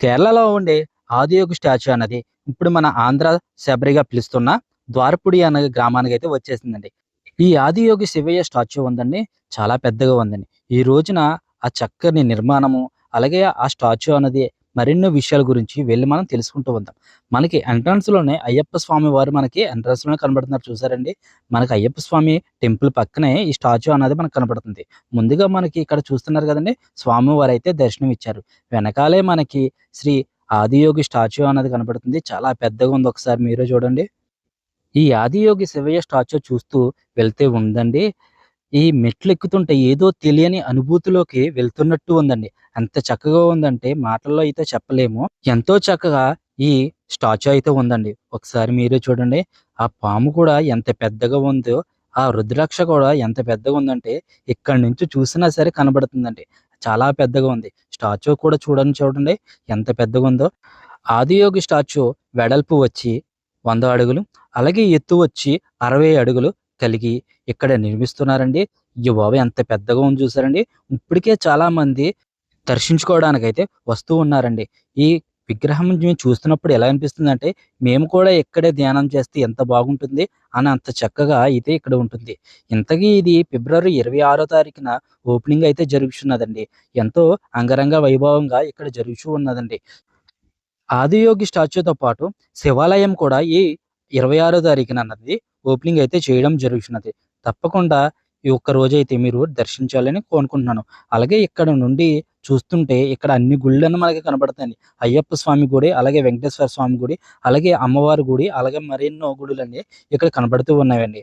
కేరళలో ఉండే ఆదియోగి స్టాచ్యూ అన్నది ఇప్పుడు మన ఆంధ్ర శబరిగా పిలుస్తున్న ద్వారపుడి అనే గ్రామానికి అయితే వచ్చేసిందండి. ఈ ఆదియోగి శివయ్య స్టాచ్యూ ఉందండి చాలా పెద్దగా ఉందండి. ఈ రోజున ఆ చక్కని నిర్మాణము అలాగే ఆ స్టాచ్యూ అన్నది మరెన్నో విషయాల గురించి వెళ్ళి మనం తెలుసుకుంటూ ఉందాం. మనకి ఎంట్రన్స్లోనే అయ్యప్ప స్వామి వారు మనకి ఎంట్రన్స్లోనే కనబడుతున్నారు. చూసారండి? మనకి అయ్యప్ప స్వామి టెంపుల్ పక్కనే ఈ స్టాచ్యూ అనేది మనకు కనబడుతుంది. ముందుగా మనకి ఇక్కడ చూస్తున్నారు కదండి? స్వామి వారు అయితే దర్శనం ఇచ్చారు. వెనకాలే మనకి శ్రీ ఆదియోగి స్టాచ్యూ అనేది కనబడుతుంది. చాలా పెద్దగా ఉంది ఒకసారి మీరే చూడండి. ఈ ఆదియోగి శివయ్య స్టాచ్యూ చూస్తూ వెళ్తే ఉందండి. ఈ మెట్లు ఎక్కుతుంటే ఏదో తెలియని అనుభూతిలోకి వెళ్తున్నట్టు ఉందండి. ఎంత చక్కగా ఉందంటే మాటల్లో అయితే చెప్పలేము. ఎంతో చక్కగా ఈ స్టాచ్యూ అయితే ఉందండి. ఒకసారి మీరే చూడండి. ఆ పాము కూడా ఎంత పెద్దగా ఉందో ఆ రుద్రాక్ష కూడా ఎంత పెద్దగా ఉందంటే ఇక్కడి నుంచి చూసినా సరే కనబడుతుందండి. చాలా పెద్దగా ఉంది. స్టాచ్యూ కూడా చూడండి చూడండి. ఎంత పెద్దగా ఉందో. ఆదియోగి స్టాచ్యూ వెడల్పు వచ్చి వంద అడుగులు అలాగే ఎత్తు వచ్చి అరవై అడుగులు కలిగి ఇక్కడ నిర్మిస్తున్నారండి. ఈ బాబు ఎంత పెద్దగా ఉంది చూసారండి. ఇప్పటికే చాలా మంది దర్శించుకోవడానికైతే వస్తూ ఉన్నారండి. ఈ విగ్రహం మేము చూస్తున్నప్పుడు ఎలా అనిపిస్తుంది అంటే మేము కూడా ఇక్కడే ధ్యానం చేస్తే ఎంత బాగుంటుంది అని అంత చక్కగా అయితే ఇక్కడ ఉంటుంది. ఇంతకీ ఇది ఫిబ్రవరి ఇరవై ఆరో తారీఖున ఓపెనింగ్ అయితే జరుగుతున్నదండి. ఎంతో అంగరంగ వైభవంగా ఇక్కడ జరుగుతూ ఉన్నదండి. ఆదియోగి స్టాచ్యూతో పాటు శివాలయం కూడా ఈ ఇరవై ఆరో తారీఖున అన్నది ఓపెనింగ్ అయితే చేయడం జరుగుతున్నది. తప్పకుండా ఈ ఒక్క రోజు అయితే మీరు దర్శించాలని కోరుకుంటున్నాను. అలాగే ఇక్కడ నుండి చూస్తుంటే ఇక్కడ అన్ని గుళ్ళను మనకి కనబడతాయి అయ్యప్ప స్వామి గుడి అలాగే వెంకటేశ్వర స్వామి గుడి అలాగే అమ్మవారి గుడి అలాగే మరెన్నో గుడులన్నీ ఇక్కడ కనబడుతూ ఉన్నాయండి.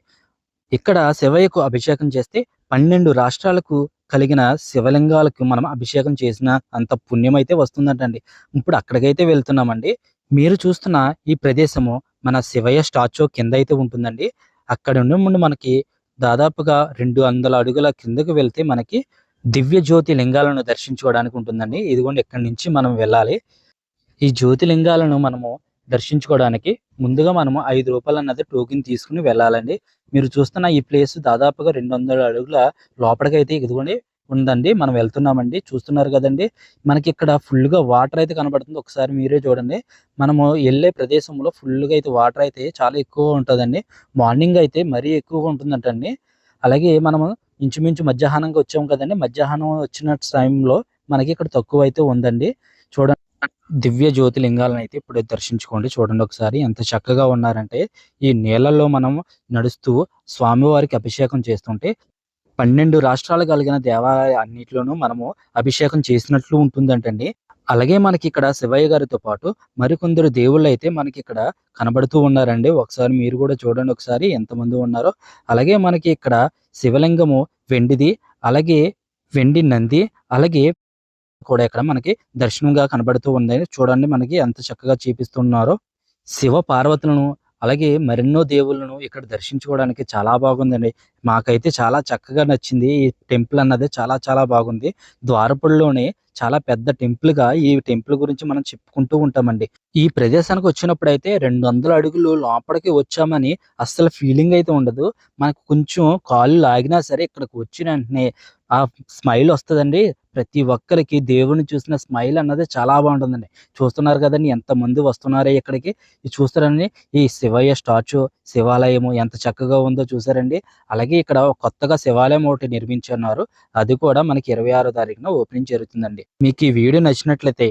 ఇక్కడ శివయ్యకు అభిషేకం చేస్తే పన్నెండు రాష్ట్రాలకు కలిగిన శివలింగాలకు మనం అభిషేకం చేసిన అంత పుణ్యం అయితే వస్తుందంటండి. ఇప్పుడు అక్కడికైతే వెళ్తున్నామండి. మీరు చూస్తున్న ఈ ప్రదేశము మన శివయ్య స్టాచ్యూ కింద అయితే ఉంటుందండి. అక్కడ నుండి ముందు మనకి దాదాపుగా రెండు వందల అడుగుల కిందకు వెళ్తే మనకి దివ్య జ్యోతి లింగాలను దర్శించుకోవడానికి ఉంటుందండి. ఇదిగోండి ఇక్కడి నుంచి మనం వెళ్ళాలి. ఈ జ్యోతిలింగాలను మనము దర్శించుకోవడానికి ముందుగా మనము ఐదు రూపాయలు అన్నది టోకెన్ తీసుకుని వెళ్ళాలండి. మీరు చూస్తున్న ఈ ప్లేస్ దాదాపుగా రెండు వందల అడుగుల లోపలికైతే ఇదిగోండి ఉందండి. మనం వెళ్తున్నామండి. చూస్తున్నారు కదండి. మనకి ఇక్కడ ఫుల్గా గా వాటర్ అయితే కనబడుతుంది. ఒకసారి మీరే చూడండి. మనము వెళ్ళే ప్రదేశంలో ఫుల్గా అయితే వాటర్ అయితే చాలా ఎక్కువ ఉంటుందండి. మార్నింగ్ అయితే మరీ ఎక్కువగా ఉంటుందంటండి. అలాగే మనము ఇంచుమించు మధ్యాహ్నంగా వచ్చాము కదండి. మధ్యాహ్నం వచ్చిన టైంలో మనకి ఇక్కడ తక్కువ అయితే ఉందండి. చూడండి. దివ్య జ్యోతిలింగాలను అయితే ఇప్పుడు దర్శించుకోండి. చూడండి ఒకసారి ఎంత చక్కగా ఉన్నారంటే ఈ నీళ్ళల్లో మనం నడుస్తూ స్వామివారికి అభిషేకం చేస్తుంటే పన్నెండు రాష్ట్రాలు కలిగిన దేవాలయ అన్నిటిలోనూ మనము అభిషేకం చేసినట్లు ఉంటుందంటండి. అలాగే మనకి ఇక్కడ శివయ్య గారితో పాటు మరికొందరు దేవుళ్ళు అయితే మనకి ఇక్కడ కనబడుతూ ఉన్నారండి. ఒకసారి మీరు కూడా చూడండి ఒకసారి ఎంతమంది ఉన్నారో. అలాగే మనకి ఇక్కడ శివలింగము వెండిది అలాగే వెండి నంది అలాగే కూడా ఇక్కడ మనకి దర్శనంగా కనబడుతూ ఉంది చూడండి మనకి ఎంత చక్కగా చూపిస్తున్నారో. శివ పార్వతులను అలాగే మరెన్నో దేవుళ్ళను ఇక్కడ దర్శించుకోవడానికి చాలా బాగుందండి. మాకైతే చాలా చక్కగా నచ్చింది. ఈ టెంపుల్ అన్నది చాలా చాలా బాగుంది. ద్వారపుడిలోనే చాలా పెద్ద టెంపుల్గా ఈ టెంపుల్ గురించి మనం చెప్పుకుంటూ ఉంటామండి. ఈ ప్రదేశానికి వచ్చినప్పుడు అయితే రెండు వందల అడుగులు లోపలికి వచ్చామని అస్సలు ఫీలింగ్ అయితే ఉండదు. మనకు కొంచెం కాళ్ళు లాగినా సరే ఇక్కడికి వచ్చిన వెంటనే ఆ స్మైల్ వస్తుందండి. ప్రతి ఒక్కరికి దేవుని చూసిన స్మైల్ అన్నది చాలా బాగుంటుందండి. చూస్తున్నారు కదండి ఎంత మంది వస్తున్నారో ఇక్కడికి. ఇది చూస్తారని ఈ శివయ్య స్టాచ్యూ శివాలయము ఎంత చక్కగా ఉందో చూసారండి అలాగే ఇక్కడ కొత్తగా శివాలయం ఒకటి నిర్మించున్నారు. అది కూడా మనకి ఇరవై ఆరో తారీఖున ఓపెనింగ్ జరుగుతుందండి. మీకు ఈ వీడియో నచ్చినట్లయితే